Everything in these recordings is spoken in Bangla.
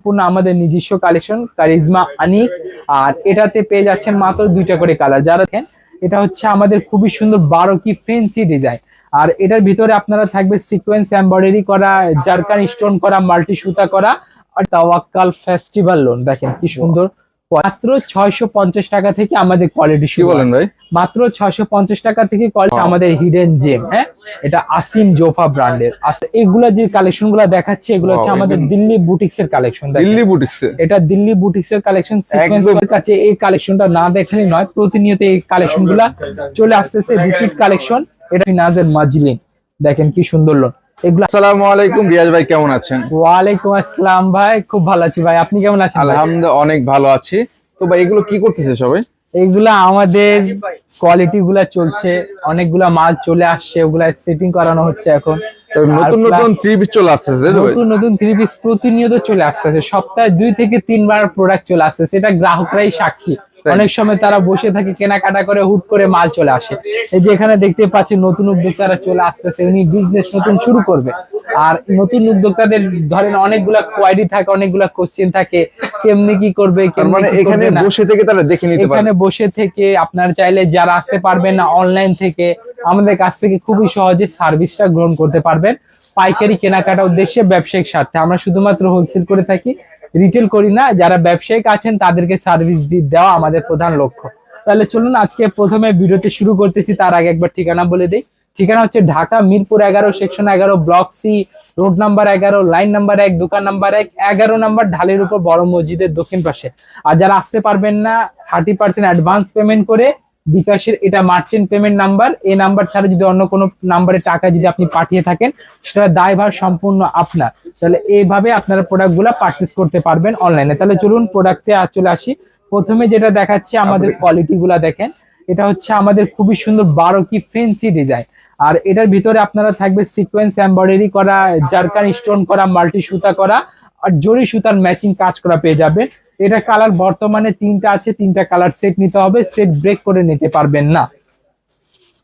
সম্পূর্ণ আমাদের নিজস্ব কালেকশন, কারিজমা আনিক। আর এটাতে পেয়ে যাচ্ছেন মাত্র দুইটা করে কালার। যারা দেখেন, এটা হচ্ছে আমাদের খুবই সুন্দর বারো কি ফেন্সি ডিজাইন। আর এটার ভিতরে আপনারা থাকবে সিকোয়েন্স এম্বয়ডারি করা, জারকান স্টোন করা মাল্টি সুতা করা, আর তাওয়াক্কাল ফেস্টিভ্যাল লোন দেখেন কি সুন্দর মাত্র ছয়শো পঞ্চাশ টাকা থেকে আমাদের কোয়ালিটি শুরু বলেন ভাই? মাত্র ছয়শো পঞ্চাশ টাকা থেকে কোয়ালিটি আমাদের হিডেন জেম হ্যাঁ? এটা আসিম জোফা ব্র্যান্ডের এগুলা যে কালেকশনগুলা দেখাচ্ছে এগুলো হচ্ছে আমাদের দিল্লি বুটিক্স এর কালেকশন দিল্লি বুটিক্সে এটা দিল্লি বুটিক্স এর কালেকশন। কাছে এই কালেকশনটা না দেখালে নয় প্রতিনিয়ত এই কালেকশনগুলা চলে আসতেছে রিপিট কালেকশন এটা নাজের মাজলিন দেখেন কি সুন্দর লোন এগুলা আসসালামু আলাইকুম রিয়াজ ভাই কেমন আছেন? ওয়ালাইকুম আসসালাম ভাই খুব ভালো আছি ভাই। আপনি কেমন আছেন? আলহামদুলিল্লাহ অনেক ভালো আছি। তো ভাই এগুলো কি করতেছে সবাই? এইগুলা আমাদের কোয়ালিটি গুলা চলছে অনেকগুলা মাল চলে আসছে ওগুলা সেটিং করানো হচ্ছে এখন। তো নতুন নতুন থ্রি পিস চলে ভাই? নতুন নতুন থ্রি পিস প্রতিনিয়ত চলে আসতেছে। সপ্তাহে দুই থেকে তিনবার প্রোডাক্ট চলে আসতেছে। সেটা গ্রাহকরাই সাক্ষী। অনেক সময় তারা বসে থাকে কেনাকাটা করে হুট করে মাল চলে আসে। এই যে এখানে দেখতে পাচ্ছি নতুন উদ্যোক্তারা চলে আসতেছে উনি বিজনেস নতুন শুরু করবে। আর নতুন উদ্যোক্তাদের ধরেন অনেকগুলা কোয়ারি থাকে অনেকগুলা কোশ্চেন থাকে কেমনি কি করবে মানে এখানে বসে থেকে তারা দেখে নিতে এখানে বসে থেকে আপনার চাইলে যারা আসতে পারবেন না অনলাইন থেকে আমাদের কাছ থেকে খুবই সহজে সার্ভিসটা গ্রহণ করতে পারবেন। পাইকারি কেনাকাটা উদ্দেশ্যে ব্যবসায়িক স্বার্থে। আমরা শুধুমাত্র হোলসেল করে থাকি রিটেল করি না, যারা ব্যবসায়িক আছেন তাদেরকে সার্ভিস দেওয়া আমাদের প্রধান লক্ষ্য। তাহলে চলুন আজকে প্রথমে ভিডিওতে শুরু করতেছি, তার আগে একবার ঠিকানা বলে দিই। ঠিকানা হচ্ছে ঢাকা মিরপুর এগারো সেকশন এগারো ব্লক সি রোড নাম্বার এগারো লাইন নাম্বার এক, দোকান নাম্বার এক, এগারো নাম্বার ঢালের উপর বড় মসজিদের দক্ষিণ পাশে। আর যারা আসতে পারবেন না থার্টি পার্সেন্ট অ্যাডভান্স পেমেন্ট করে বিকাশের এটা মার্চেন্ট পেমেন্ট নাম্বার এই নাম্বার ছাড়া যদি অন্য কোনো নাম্বারে টাকা যদি আপনি পাঠিয়ে থাকেন সেটা দায়ভার সম্পূর্ণ আপনার। তাহলে এইভাবে আপনারা প্রোডাক্টগুলা পারচেস করতে পারবেন অনলাইনে তাহলে চলুন প্রোডাক্টে চলে আসি। প্রথমে যেটা দেখাচ্ছি আমাদের কোয়ালিটি গুলা দেখেন। এটা হচ্ছে আমাদের খুবই সুন্দর বারো কি ফেন্সি ডিজাইন আর এটার ভিতরে আপনারা থাকবে সিকোয়েন্স এমব্রয়ডারি করা জারকান স্টোন করা মাল্টি সুতা করা আর জরি সুতার ম্যাচিং কাজ করা পেয়ে যাবেন। এটা কালার বর্তমানে তিনটা আছে তিনটা কালার সেট নিতে হবে সেট ব্রেক করে নিতে পারবেন না।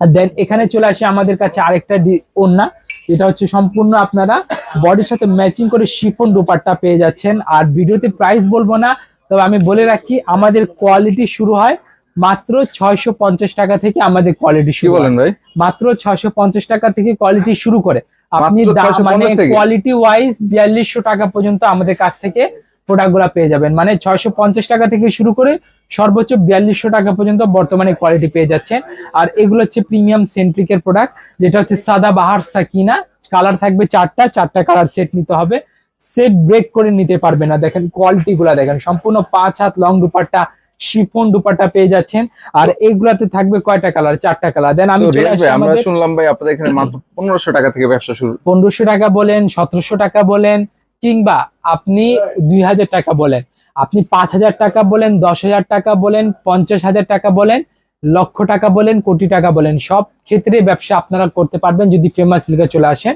দেন এখানে চলে আসে আমাদের কাছে আরেকটা ওড়না এটা হচ্ছে সম্পূর্ণ আপনারা বডির সাথে ম্যাচিং করে শিফন দুপাট্টা পেয়ে যাচ্ছেন। আর ভিডিওতে প্রাইস বলব না তবে আমি বলে রাখি আমাদের কোয়ালিটি শুরু হয় মাত্র ছয়শো পঞ্চাশ টাকা থেকে আমাদের কোয়ালিটি শুরু বলেন ভাই? মাত্র ছয়শো পঞ্চাশ টাকা থেকে কোয়ালিটি শুরু করে। আপনি মাত্র দা- 650 মানে কোয়ালিটি ওয়াইজ বিয়াল্লিশশো টাকা পর্যন্ত আমাদের কাছ থেকে প্রোডাক্টগুলা পেয়ে যাবেন। মানে ছয়শো পঞ্চাশ টাকা থেকে শুরু করে সর্বোচ্চ বিয়াল্লিশশো টাকা পর্যন্ত বর্তমানে কোয়ালিটি পেয়ে যাচ্ছেন। আর এগুলো হচ্ছে প্রিমিয়াম সেন্ট্রিকের প্রোডাক্ট যেটা হচ্ছে সাদা বাহার সাকিনা। কালার থাকবে চারটা চারটা কালার সেট নিতে হবে। সেট ব্রেক করে নিতে পারবে না। দেখেন কোয়ালিটি গুলা দেখেন সম্পূর্ণ পাঁচ হাত লং দুপাট্টা শিফন দুপাট্টা পেয়ে যাচ্ছেন। আর এইগুলাতে থাকবে কয়টা কালার চারটা কালার দেন আমি আমরা শুনলাম ভাই আপনাদের এখানে মাত্র পনেরোশো টাকা থেকে ব্যবসা শুরু। পনেরোশো টাকা বলেন সতেরোশো টাকা বলেন কিংবা আপনি দুই হাজার টাকা বলেন, আপনি পাঁচ হাজার টাকা বলেন, দশ হাজার টাকা বলেন, পঞ্চাশ হাজার টাকা বলেন, লক্ষ টাকা বলেন, কোটি টাকা বলেন, সব ক্ষেত্রে ব্যবসা আপনারা করতে পারবেন যদি ফেমাস লিগে চলে আসেন।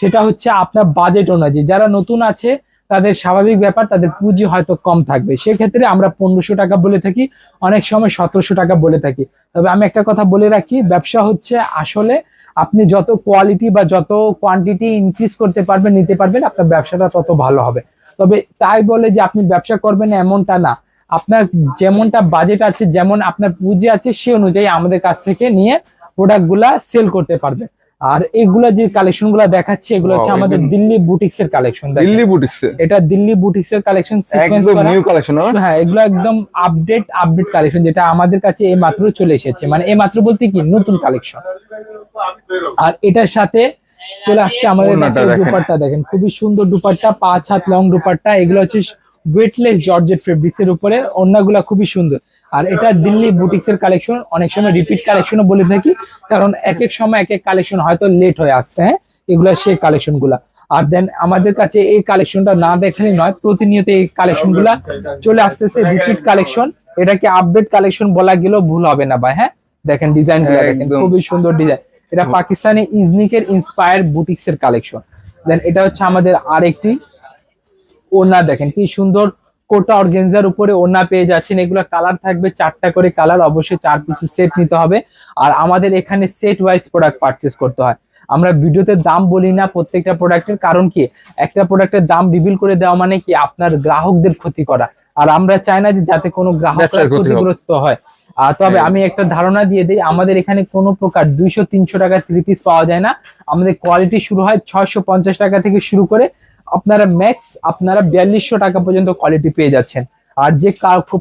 সেটা হচ্ছে আপনার বাজেট অনুযায়ী। যারা নতুন আছে, তাদের স্বাভাবিক ব্যাপার, তাদের পুঁজি হয়তো কম থাকবে। সেক্ষেত্রে আমরা পনেরোশো টাকা বলে থাকি, অনেক সময় সতেরোশো টাকা বলে থাকি। তবে আমি একটা কথা বলে রাখি, ব্যবসা হচ্ছে আসলে আপনি যত কোয়ালিটি বা যত কোয়ান্টিটি ইনক্রিজ করতে পারবেন, নিতে পারবেন, আপনার ব্যবসাটা তত ভালো হবে। তবে তাই বলে যে আপনি ব্যবসা করবেন এমনটা না। আপনার যেমনটা বাজেট আছে, যেমন আপনার পুঁজি আছে, সে অনুযায়ী আমাদের কাছ থেকে নিয়ে প্রোডাক্টগুলা সেল করতে পারবেন। আর এগুলা যে কালেকশনগুলা দেখাচ্ছি এগুলো হচ্ছে আমাদের দিল্লি বুটিক্স এর কালেকশন দিল্লি বুটিক্স এটা দিল্লি বুটিক্স এর কালেকশন একদম নিউ কালেকশন হ্যাঁ? এগুলো একদম আপডেট আপডেট কালেকশন যেটা আমাদের কাছে এই মাত্র চলে এসেছে। মানে এই মাত্র বলতে কি নতুন কালেকশন আর এটার সাথে চলে আসছে আমাদের কাছে দেখেন। দুপাট্টা দেখেন। খুবই সুন্দর দুপাট্টা পাঁচ হাত লং দুপাট্টা এগুলো হচ্ছে ওয়েটলেস জর্জেট ফেব্রিক্স এর উপরে। ওড়নাগুলা খুবই সুন্দর। আর এটা দিল্লি বুটিক্স এর কালেকশন অনেক সময় রিপিট কালেকশনও বলে থাকি কারণ এক এক সময় এক এক কালেকশন হয়তো লেট হয়ে আসছে হ্যাঁ? এগুলা সেই কালেকশনগুলা। আর দেন আমাদের কাছে এই কালেকশনটা না দেখালে নয় প্রতিনিয়ত এই কালেকশনগুলা চলে আসতেছে রিপিট কালেকশন এটাকে আপডেট কালেকশন বলা গেলেও ভুল হবে না ভাই হ্যাঁ? দেখেন ডিজাইনগুলা দেখেন। খুবই সুন্দর ডিজাইন এটা পাকিস্তানি ইজনিকের ইন্সপায়ার বুটিক্স এর কালেকশন দেন এটা হচ্ছে আমাদের আরেকটি ওড়না দেখেন কি সুন্দর কোটা অর্গেনজার উপরে ওড়না পেয়ে যাচ্ছেন। এগুলো কালার থাকবে চারটা করে কালার অবশ্যই চার পিসের সেট নিতে হবে। আর আমাদের এখানে সেট ওয়াইজ প্রোডাক্ট পারচেস করতে হয়। আমরা ভিডিওতে দাম বলি না প্রত্যেকটা প্রোডাক্টের কারণ কি? একটা প্রোডাক্টের দাম রিভিল করে দেওয়া মানে কি? আপনার গ্রাহকদের ক্ষতি করা। আর আমরা চাই না যে যাতে কোনো গ্রাহক। ক্ষতিগ্রস্ত হয়। আর তবে হ্যাঁ। আমি একটা ধারণা দিয়ে দিই আমাদের এখানে কোনো প্রকার দুইশো তিনশো টাকা থ্রি পিস পাওয়া যায় না। আমাদের কোয়ালিটি শুরু হয় ছয়শো পঞ্চাশ টাকা থেকে শুরু করে আপনারা ম্যাক্স আপনারা বিয়াল্লিশশো টাকা পর্যন্ত কোয়ালিটি পেয়ে যাচ্ছেন। আর যে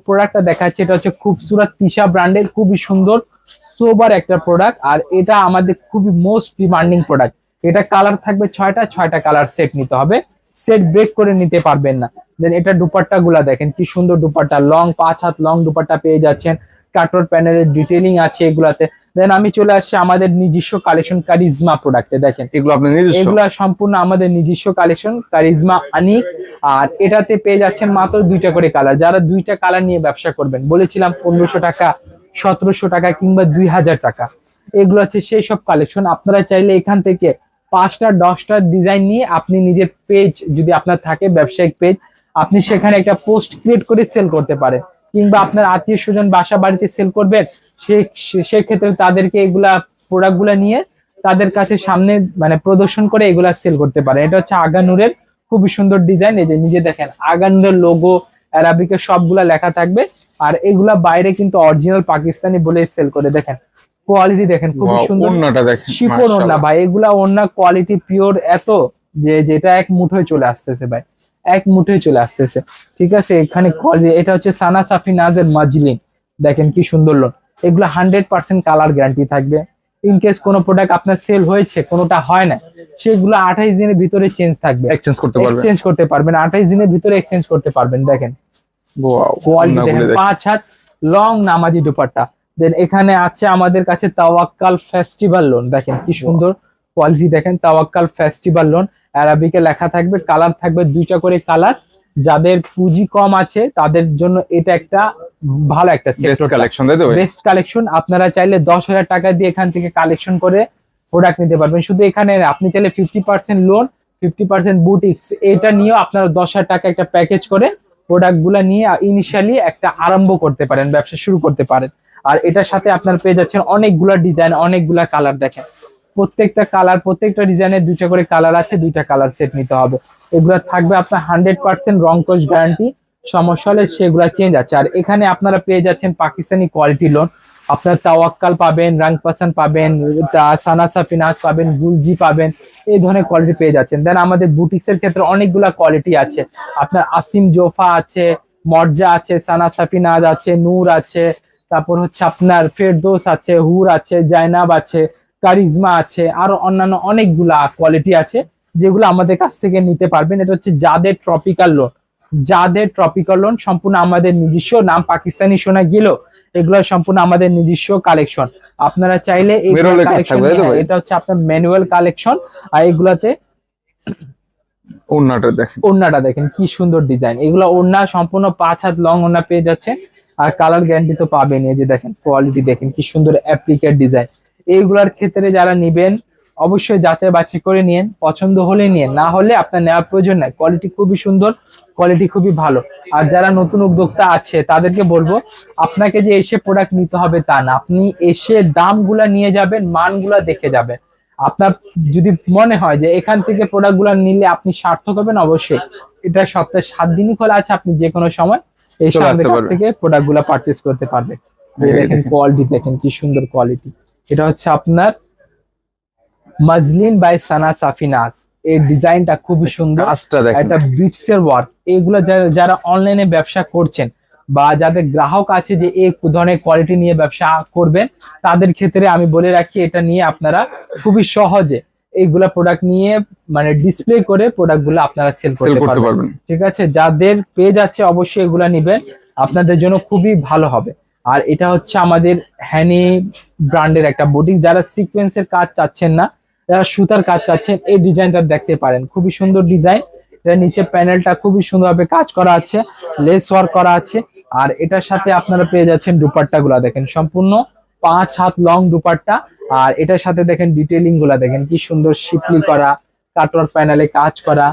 প্রোডাক্টটা দেখাচ্ছে, এটা হচ্ছে খুবসুরত তিশা ব্র্যান্ডের খুবই সুন্দর সোবার একটা প্রোডাক্ট আর এটা আমাদের খুবই মোস্ট ডিমান্ডিং প্রোডাক্ট এটা কালার থাকবে ছয়টা ছয়টা কালার সেট নিতে হবে। সেট ব্রেক করে নিতে পারবেন না। দেন এটা দুপাট্টা গুলা দেখেন, কি সুন্দর দুপাট্টা। লং পাঁচ হাত লং দুপাট্টা পেয়ে যাচ্ছেন। কাটর প্যানেলের ডিটেলিং আছে এগুলাতে। দেন আমি চলে আসছি আমাদের নিজস্ব কালেকশন কারিজমা প্রোডাক্টে দেখেন। এগুলো আপনার নিজস্ব? এগুলা সম্পূর্ণ আমাদের নিজস্ব কালেকশন কারিজমা আনিক আর এটাতে পেয়ে যাচ্ছেন মাত্র দুইটা করে কালার যারা দুইটা কালার নিয়ে ব্যবসা করবেন বলেছিলাম পনেরোশো টাকা সতেরোশো টাকা কিংবা দুই হাজার টাকা। এগুলো হচ্ছে সেই সব কালেকশন আপনারা চাইলে এখান থেকে পাঁচটা দশটা ডিজাইন নিয়ে আপনি নিজের পেজ যদি আপনার থাকে ব্যবসায়িক পেজ আপনি সেখানে একটা পোস্ট ক্রিয়েট করে সেল করতে পারেন। কিংবা আপনার আত্মীয় স্বজন বাসা বাড়িতে সেল করবেন সেক্ষেত্রে তাদেরকে এগুলা প্রোডাক্টগুলা নিয়ে তাদের কাছে সামনে মানে প্রদর্শন করে এগুলা সেল করতে পারে। এটা হচ্ছে আগানুরের খুবই সুন্দর ডিজাইন এই যে নিজে দেখেন আগানুরের লোগো অ্যারাবিকের সবগুলা লেখা থাকবে। আর এগুলা বাইরে কিন্তু অরিজিনাল পাকিস্তানি বলে সেল করে দেখেন কোয়ালিটি দেখেন খুবই Wow, সুন্দর। ওড়নাটা দেখেন শিফন ভাই এগুলা ওড়না কোয়ালিটি পিওর এত যে যেটা এক মুঠোয় চলে আসতেছে ভাই। এক মুঠোয় চলে আসতেছে। ঠিক আছে? এখানে এটা হচ্ছে সানা সাফি নাজের মাজলিন। দেখেন কি সুন্দর লোন এগুলো হান্ড্রেড পার্সেন্ট কালার গ্যারান্টি থাকবে। ইন কেস কোনো প্রোডাক্ট আপনার সেল হয়েছে কোনোটা হয় না সেগুলো আঠাইশ দিনের ভিতরে চেঞ্জ থাকবে। এক্সচেঞ্জ করতে পারবেন এক্সচেঞ্জ করতে পারবেন। আঠাইশ দিনের ভিতরে এক্সচেঞ্জ করতে পারবেন দেখেন। ওয়াও কোয়ালিটি দেখেন দেখেন। পাঁচ হাত লং নামাজি দুপাট্টা। দেন এখানে আছে আমাদের কাছে তাওয়াক্কাল ফেস্টিভ্যাল লোন দেখেন কি সুন্দর কোয়ালিটি দেখেন তাওয়াক্কাল ফেস্টিভ্যাল লোন অ্যারাবিকে লেখা থাকবে কালার থাকবে দুইটা করে কালার যাদের পুঁজি কম আছে তাদের জন্য এটা একটা ভালো একটা সেক্টর কালেকশন বেস্ট কালেকশন আপনারা চাইলে দশ হাজার টাকা দিয়ে এখান থেকে কালেকশন করে প্রোডাক্ট নিতে পারবেন। শুধু এখানে আপনি চাইলে fifty percent lawn fifty percent boutiques এটা নিয়েও আপনারা দশ হাজার টাকা একটা প্যাকেজ করে প্রোডাক্টগুলা নিয়ে ইনিশিয়ালি একটা আরম্ভ করতে পারেন ব্যবসা শুরু করতে পারেন। আর এটার সাথে আপনার পেয়ে যাচ্ছেন অনেকগুলা ডিজাইন অনেকগুলা কালার দেখেন। প্রত্যেকটা কালার প্রত্যেকটা ডিজাইনের দুইটা করে কালার আছে, দুইটা কালার সেট নিতে হবে। এগুলো থাকবে আপনার হান্ড্রেড পার্সেন্ট রং কোচ গ্যারান্টি সমস্যা হলে সেগুলা চেঞ্জ আছে। আর এখানে আপনারা পেয়ে যাচ্ছেন পাকিস্তানি কোয়ালিটি লোন আপনার তাওয়াক্কাল পাবেন রাং পাসান পাবেন, তা- সানাসা ফিনাজ পাবেন, গুলজি পাবেন, এই ধরনের কোয়ালিটি পেয়ে যাচ্ছেন। দেন আমাদের বুটিক্স এর ক্ষেত্রে অনেকগুলা কোয়ালিটি আছে। আপনার আসিম জোফা আছে, মর্জা আছে সানা সাফিনাজ আছে, নূর আছে, তারপর হচ্ছে আপনার ফেরদোস আছে, হুর আছে জাইনাব আছে কারিজমা আছে আরও অন্যান্য অনেকগুলা কোয়ালিটি আছে যেগুলো আমাদের কাছ থেকে নিতে পারবেন। এটা হচ্ছে যাদের ট্রপিক্যাল লোন যাদের ট্রপিক্যাল লোন সম্পূর্ণ আমাদের নিজস্ব নাম পাকিস্তানি শোনা গেল এগুলো সম্পূর্ণ আমাদের নিজস্ব কালেকশন আপনারা চাইলে ভাই? এটা হচ্ছে আপনার ম্যানুয়াল কালেকশন আর এগুলাতে ওড়নাটা দেখেন। ওড়নাটা দেখেন কি সুন্দর ডিজাইন এগুলো ওড়না সম্পূর্ণ পাঁচ হাত লং ওড়না পেয়ে যাচ্ছে আর কালার গ্যারান্টি তো পাবেন এই যে দেখেন কোয়ালিটি দেখেন কি সুন্দর অ্যাপ্লিকেট ডিজাইন এইগুলার ক্ষেত্রে যারা নিবেন অবশ্যই যাচাই বাছাই করে নিন পছন্দ হলে নিন না হলে আপনার নেওয়ার প্রয়োজন নাই। কোয়ালিটি খুবই সুন্দর কোয়ালিটি খুবই ভালো। আর যারা নতুন উদ্যোক্তা আছে তাদেরকে বলব আপনাকে যে এসে প্রোডাক্ট নিতে হবে তা না। আপনি এসে দামগুলা নিয়ে যাবেন মানগুলা দেখে যাবেন। আপনার যদি মনে হয় যে এখান থেকে প্রোডাক্টগুলা নিলে আপনি সার্থক হবেন অবশ্যই। এটা সপ্তাহে সাত দিনই খোলা আছে আপনি যে কোনো সময় এই। থেকে প্রোডাক্টগুলা পারচেস করতে পারবেন। দেখেন। কোয়ালিটি দেখেন কি সুন্দর কোয়ালিটি এটা হচ্ছে আপনার মাজলিন বাই সানা সাফিনাস এই ডিজাইনটা খুবই সুন্দর। একটা বিটস এর ওয়ার্ক এইগুলো যারা- অনলাইনে ব্যবসা করছেন বা যাদের গ্রাহক আছে যে এই ধরনের কোয়ালিটি নিয়ে ব্যবসা করবেন তাদের ক্ষেত্রে আমি বলে রাখি এটা নিয়ে আপনারা খুবই সহজে এইগুলা প্রোডাক্ট নিয়ে মানে ডিসপ্লে করে প্রোডাক্টগুলো আপনারা সেল করতে পারবেন। ঠিক আছে? যাদের পেজ আছে অবশ্যই এগুলা নিবেন। আপনাদের জন্য খুবই ভালো হবে। আর এটা হচ্ছে আমাদের হ্যানি ব্র্যান্ডের একটা বুটিক যারা সিকোয়েন্সের কাজ চাচ্ছেন না, যারা সুতার কাজ চাচ্ছেন, এই ডিজাইনটা দেখতে পারেন। খুবই সুন্দর ডিজাইন। এটা নিচে প্যানেলটা খুবই সুন্দরভাবে কাজ করা আছে লেস ওয়ার্ক করা আছে। আর এটার সাথে আপনারা পেয়ে যাচ্ছেন দুপাট্টা গুলা দেখেন। সম্পূর্ণ পাঁচ হাত লং দুপাট্টা। আর এটার সাথে দেখেন ডিটেলিংগুলা দেখেন। কি সুন্দর শিপলি করা, কাটওয়ার প্যানেলে কাজ করা।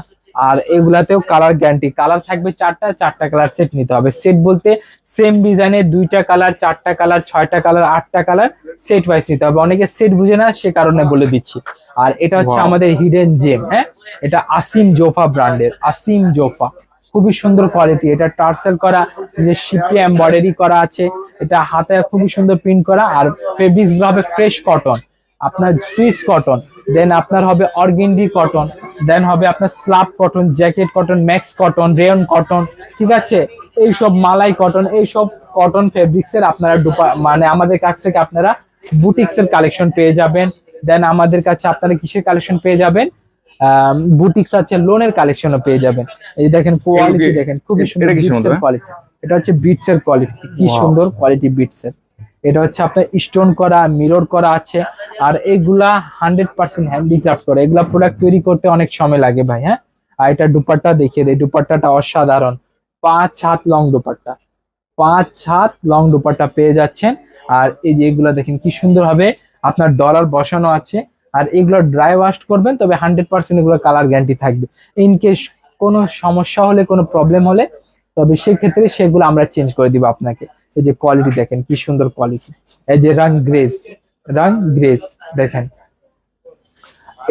আর এগুলাতেও কালার গ্যারান্টি কালার থাকবে চারটা চারটা কালার সেট নিতে হবে। সেট বলতে সেম ডিজাইনের দুইটা কালার চারটা কালার ছয়টা কালার আটটা কালার সেট ওয়াইজ নিতে হবে। অনেকে সেট বুঝে না সে কারণে বলে দিচ্ছি। আর এটা হচ্ছে আমাদের হিডেন জেম হ্যাঁ? এটা আসিম জোফা ব্র্যান্ডের আসিম জোফা খুবই সুন্দর কোয়ালিটি এটা টার্সেল করা যে শিপে এমব্রয়ডারি করা আছে। এটা হাতে খুবই সুন্দর প্রিন্ট করা। আর ফেব্রিক্সগুলো হবে ফ্রেশ কটন আপনার সুইস কটন দেন আপনার হবে অর্গেন্ডি কটন দেন হবে আপনার slub cotton jacket cotton max cotton rayon cotton ঠিক আছে? এইসব মালাই কটন এইসব কটন ফেব্রিক্স এর আপনারা মানে আমাদের কাছ থেকে আপনারা বুটিক্স এর কালেকশন পেয়ে যাবেন। দেন আমাদের কাছে আপনারা কিসের কালেকশন পেয়ে যাবেন? বুটিক্স আছে লোনের কালেকশনও পেয়ে যাবেন। এই দেখেন কোয়ালিটি দেখেন খুবই সুন্দর? কোয়ালিটি এটা হচ্ছে বিটস এর কোয়ালিটি কি সুন্দর কোয়ালিটি বিটস এর। এটা হচ্ছে আপনার স্টোন করা মিরর করা আছে। আর এগুলা হান্ড্রেড পার্সেন্ট হ্যান্ডিক্রাফট করা। এগুলা প্রোডাক্ট তৈরি করতে অনেক সময় লাগে ভাই হ্যাঁ? আর এটা দুপাট্টা দেখিয়ে দেয় দুপাট্টাটা অসাধারণ। পাঁচ হাত লং দুপাট্টা। পাঁচ হাত লং দুপাট্টা পেয়ে যাচ্ছেন। আর এই যে এগুলা দেখেন কি সুন্দর হবে। আপনার ডলার বসানো আছে। আর এগুলো ড্রাই ওয়াশ করবেন, তবে হান্ড্রেড পার্সেন্ট এগুলো কালার গ্যারান্টি থাকবে। ইন কেস কোনো সমস্যা হলে, কোনো প্রবলেম হলে, তবে সেক্ষেত্রে সেগুলো আমরা চেঞ্জ করে দিব আপনাকে। এই যে কোয়ালিটি দেখেন কি সুন্দর কোয়ালিটি এই যে রান গ্রেস রান গ্রেস দেখেন।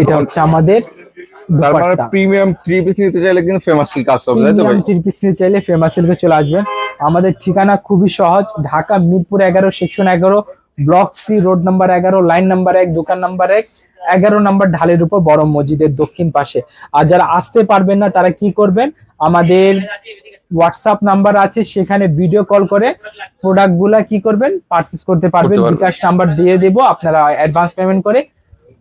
এটা হচ্ছে আমাদের প্রিমিয়াম থ্রি পিস নিতে চাইলে কিন্তু ফেমাস সিল্ক আসতে হবে তাই তো ভাই? থ্রি পিস নিতে চাইলে ফেমাস সিল্কে চলে আসবেন। আমাদের ঠিকানা খুবই সহজ ঢাকা মিরপুর এগারো সেকশন এগারো ব্লক সি রোড নাম্বার এগারো লাইন নাম্বার এক দোকান নাম্বার এক এগারো নাম্বার ঢালের উপর বড় মসজিদের দক্ষিণ পাশে। আর যারা আসতে পারবেন না তারা কি করবেন? আমাদের হোয়াটসঅ্যাপ নাম্বার আছে সেখানে ভিডিও কল করে প্রোডাক্টগুলা কি করবেন পারচেস করতে পারবেন বিকাশ নাম্বার দিয়ে দেব আপনারা অ্যাডভান্স পেমেন্ট করে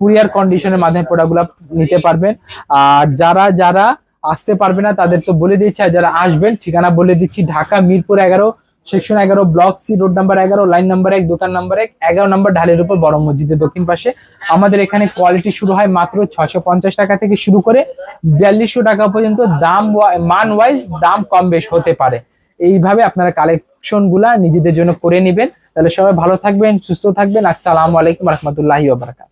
কুরিয়ার কন্ডিশনের মাধ্যমে প্রোডাক্টগুলো নিতে পারবেন। আর যারা যারা আসতে পারবে না তাদের তো বলে দিচ্ছি আর যারা আসবেন ঠিকানা বলে দিচ্ছি ঢাকা মিরপুর এগারো সেকশন এগারো, ব্লক সি, রোড নাম্বার এগারো, লাইন নাম্বার এক, দোকান নাম্বার এক, এগারো নাম্বার ঢালের উপর বড় মসজিদের দক্ষিণ পাশে। আমাদের এখানে কোয়ালিটি শুরু হয় মাত্র ছয়শো পঞ্চাশ টাকা থেকে শুরু করে বিয়াল্লিশশো টাকা পর্যন্ত। দাম মান ওয়াইজ দাম কম বেশ হতে পারে। এইভাবে আপনারা কালেকশনগুলা নিজেদের জন্য করে নেবেন। তাহলে সবাই ভালো থাকবেন, সুস্থ থাকবেন। আসসালামু আলাইকুম রহমতুল্লাহি ওবরাকাত